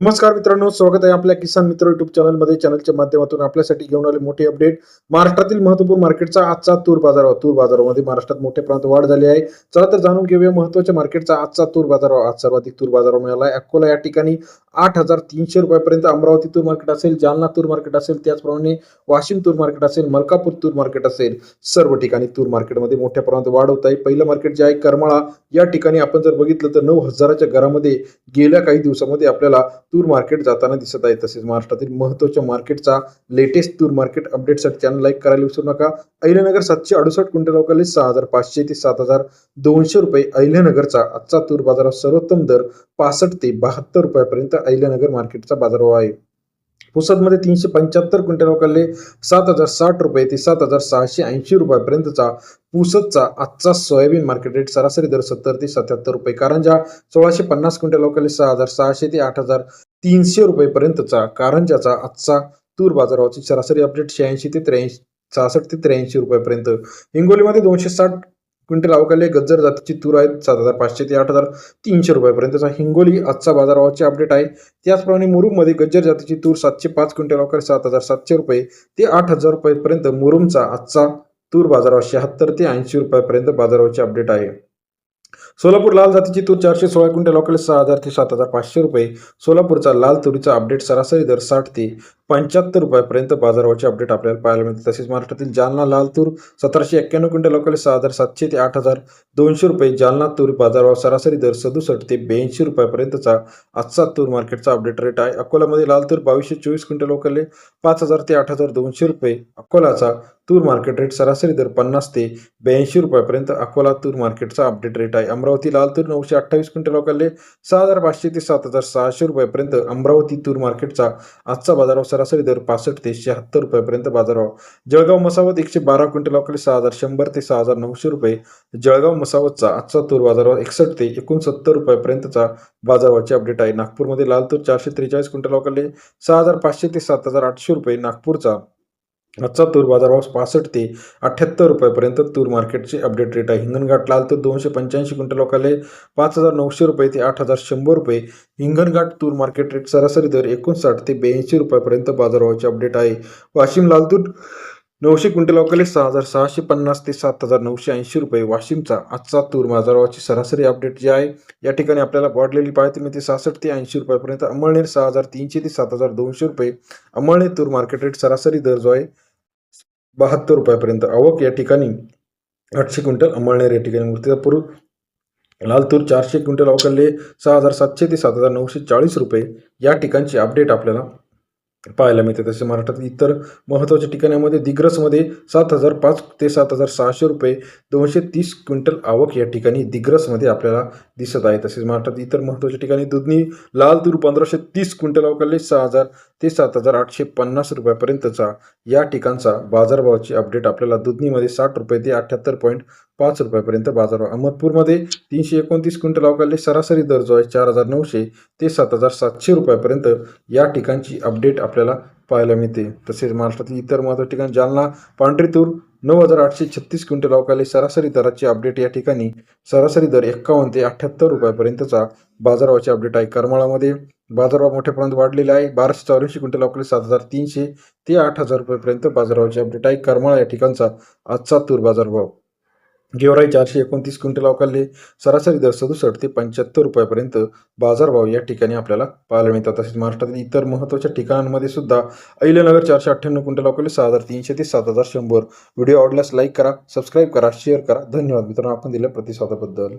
नमस्कार मित्रांनो स्वागत आहे आपल्या किसान मित्र युट्यूब चॅनलमध्ये चॅनलच्या माध्यमातून आपल्यासाठी घेऊन आले मोठे अपडेट महाराष्ट्रातील महत्त्वपूर्ण मार्केटचा आजचा तूर बाजारावर तूर बाजारामध्ये महाराष्ट्रात मोठ्या प्रमाणात वाढ झाली आहे. चला तर जाणून घेऊया महत्त्वाच्या मार्केटचा आजचा तूर बाजार आज सर्वाधिक तूर बाजारावर मिळाला आहे. अकोला या ठिकाणी आठ हजार तीनशे रुपयापर्यंत अमरावती तूर मार्केट असेल जालना तूर मार्केट असेल त्याचप्रमाणे वाशिम तूर मार्केट असेल मलकापूर तूर मार्केट असेल. सर्व ठिकाणी तूर मार्केटमध्ये मोठ्या प्रमाणात वाढ होत आहे. पहिलं मार्केट जे आहे करमाळा. या ठिकाणी आपण जर बघितलं तर नऊ हजाराच्या घरामध्ये गेल्या काही दिवसामध्ये आपल्याला तूर मार्केट जाताना दिसत आहे. तसेच महाराष्ट्रातील महत्त्वाच्या मार्केटचा लेटेस्ट तूर मार्केट अपडेटसाठी चॅनल लाईक करायला विसरू नका. अहिल्यानगर सातशे अडुसष्ट क्विंटल अवकाली सहा हजार पाचशे ते सात हजार दोनशे रुपये अहिल्यानगरचा आजचा तूर बाजारात सर्वोत्तम दर पासष्ट ते बहात्तर रुपयापर्यंत अहिल्यानगर मार्केटचा बाजारभाव आहे. पुसदमध्ये तीनशे पंच्याहत्तर क्विंटल वकरले सात हजार साठ रुपये ते सात हजार सहाशे ऐंशी रुपयापर्यंतचा पुसदचा आजचा सोयाबीन मार्केट रेट सरासरी दर सत्तर ते सत्याहत्तर रुपये. कारंजा सोळाशे पन्नास क्विंटल वकरले सहा हजार सहाशे ते आठ हजार तीनशे रुपयेपर्यंतचा कारंजाचा आजचा तूर बाजारावरची सरासरी अपडेट शहाऐंशी ते त्र्याऐंशी सहासष्ट ते त्र्याऐंशी रुपयापर्यंत. हिंगोलीमध्ये दोनशे साठ क्विंटल अवकाले गज्जर जातीची तूर आहेत सात हजार पाचशे ते आठ हजार तीनशे रुपयापर्यंतचा हिंगोली आजचा बाजारभावाचे अपडेट आहे. त्याचप्रमाणे मुरुममध्ये गज्जर जातीची तूर सातशे पाच क्विंटल अवकाळी सात हजार सातशे रुपये ते आठ हजार रुपयेपर्यंत मुरुमचा आजचा तूर बाजारावर शहात्तर ते ऐंशी रुपयापर्यंत बाजाराचे अपडेट आहे. सोलापूर लाल जातीची तूर चारशे सोळा क्विंटल अवकाले सहा हजार ते सात हजार पाचशे रुपये. सोलापूरचा लाल तुरीचा अपडेट सरासरी दर साठ ते पंच्याहत्तर रुपयापर्यंत बाजारावरचे अपडेट आपल्याला पाहायला मिळते. तसेच महाराष्ट्रातील जालना लाल तूर सतराशे एक्क्याण्णव क्विंटल लोकल सहा हजार सातशे ते आठ हजार दोनशे रुपये. जालना तूर बाजारभाव सरासरी दर सदुसष्ट ते ब्याऐंशी रुपयापर्यंतचा आजचा तूर मार्केटचा अपडेट रेट आहे. अकोलामध्ये लाल तूर बावीसशे चोवीस क्विंटल अवकाले पाच हजार ते आठ हजार दोनशे रुपये अकोलाचा तूर मार्केट रेट सरासरी दर पन्नास ते ब्याऐंशी रुपयापर्यंत अकोला तूर मार्केटचा अपडेट रेट आहे. अमरावती लाल तूर नऊशे अठ्ठावीस क्विंटल अवकाले सहा हजार पाचशे ते सात हजार सहाशे रुपयापर्यंत अमरावती तूर मार्केटचा आजचा बाजारभाव सरासरी दर पासष्ट ते शहात्तर रुपयापर्यंत बाजारभाव. जळगाव मसावत एकशे बारा क्विंटल अवकाले सहा हजार शंभर ते सहा हजार नऊशे रुपये. जळगाव मसावतचा आजचा तूर बाजारभाव एकसष्ट ते एकोणसत्तर रुपयापर्यंतचा बाजाराचे अपडेट आहे. नागपूरमध्ये लाल तूर चारशे त्रेचाळीस क्विंटल अवकाले सहा हजार पाचशे ते सात हजार आठशे रुपये नागपूरचा आजचा तूर बाजारभाव पासष्ट ते अठ्ठ्याहत्तर रुपयापर्यंत. तूर मार्केटचे अपडेट रेट आहे. हिंगणघाट लाल तूर दोनशे पंच्याऐंशी क्विंटल लोकाले पाच हजार नऊशे रुपये ते आठ हजार शंभर रुपये. हिंगणघाट तूर मार्केट रेट सरासरी दर एकोणसाठ ते ब्याऐंशी रुपयापर्यंत बाजारभावाचे अपडेट आहे. वाशिम लाल तूर नऊशे क्विंटल अवकाले सहा हजार सहाशे पन्नास ते सात हजार नऊशे ऐंशी रुपये. वाशिमचा आजचा तूर बाजारावाची सरासरी अपडेट जी आहे या ठिकाणी आपल्याला वाढलेली पाहिजे मिळते सहासष्ट ते ऐंशी रुपयापर्यंत. अमळनेर सहा हजार तीनशे ते सात हजार दोनशे रुपये. अमळनेर तूर मार्केट रेट सरासरी दर जो आहे बहात्तर रुपयापर्यंत आवक या ठिकाणी आठशे क्विंटल अंमळनेर या ठिकाणी मूर्तिजापूर लालतूर चारशे क्विंटल अवकाले सहा हजार सातशे ते सात हजार नऊशे चाळीस रुपये या ठिकाणची अपडेट आपल्याला पाहायला मिळते तसेच महाराष्ट्रातील इतर महत्त्वाच्या ठिकाणामध्ये दिग्रसमध्ये सात हजार पाच ते सात हजार सहाशे रुपये दोनशे तीस क्विंटल आवक या ठिकाणी दिग्रसमध्ये आपल्याला दिसत आहे. तसेच महाराष्ट्रात इतर महत्त्वाच्या ठिकाणी दुधनी लाल तूर पंधराशे तीस क्विंटल अवकाले सहा हजार ते सात हजार आठशे पन्नास रुपयापर्यंतचा या ठिकाणचा बाजारभावाची अपडेट आपल्याला दुधनीमध्ये साठ रुपये ते अठ्ठ्याहत्तर पॉईंट पाच रुपयापर्यंत बाजार अहमदपूरमध्ये तीनशे एकोणतीस क्विंटल अवकाले सरासरी दर जो आहे चार हजार नऊशे ते सात हजार सातशे रुपयापर्यंत या ठिकाणची अपडेट आपल्याला पाहायला मिळते. तसेच महाराष्ट्रातील इतर महत्त्वाच्या ठिकाण जालना पांढरी तूर नऊ हजार आठशे छत्तीस क्विंटल अवकाले सरासरी दराची अपडेट या ठिकाणी. सरासरी दर एक्कावन्न ते अठ्ठ्याहत्तर रुपयापर्यंतचा बाजारभावाची अपडेट आहे. करमाळामध्ये बाजारभाव मोठ्या प्रमाणात वाढलेला आहे. बाराशे चौऱ्याऐंशी क्विंटल अवकाले सात हजार तीनशे ते आठ हजार रुपयेपर्यंत बाजारभावाची अपडेट आहे. करमाळा या ठिकाणचा आजचा तूर बाजारभाव. गेवराई चारशे एकोणतीस क्विंटल अवकाले सरासरी दर सदुसष्ट ते पंच्याहत्तर रुपयापर्यंत बाजारभाव या ठिकाणी आपल्याला पाहायला मिळतात. तसेच महाराष्ट्रातील इतर महत्त्वाच्या ठिकाणांमध्ये सुद्धा अहिल्यानगर चारशे अठ्ठ्याण्णव क्विंटल अवकाले सहा हजार तीनशे ते सात हजार शंभर. व्हिडिओ आवडल्यास लाईक करा सबस्क्राईब करा शेअर करा. धन्यवाद मित्रांनो आपण दिल्या प्रतिसादाबद्दल.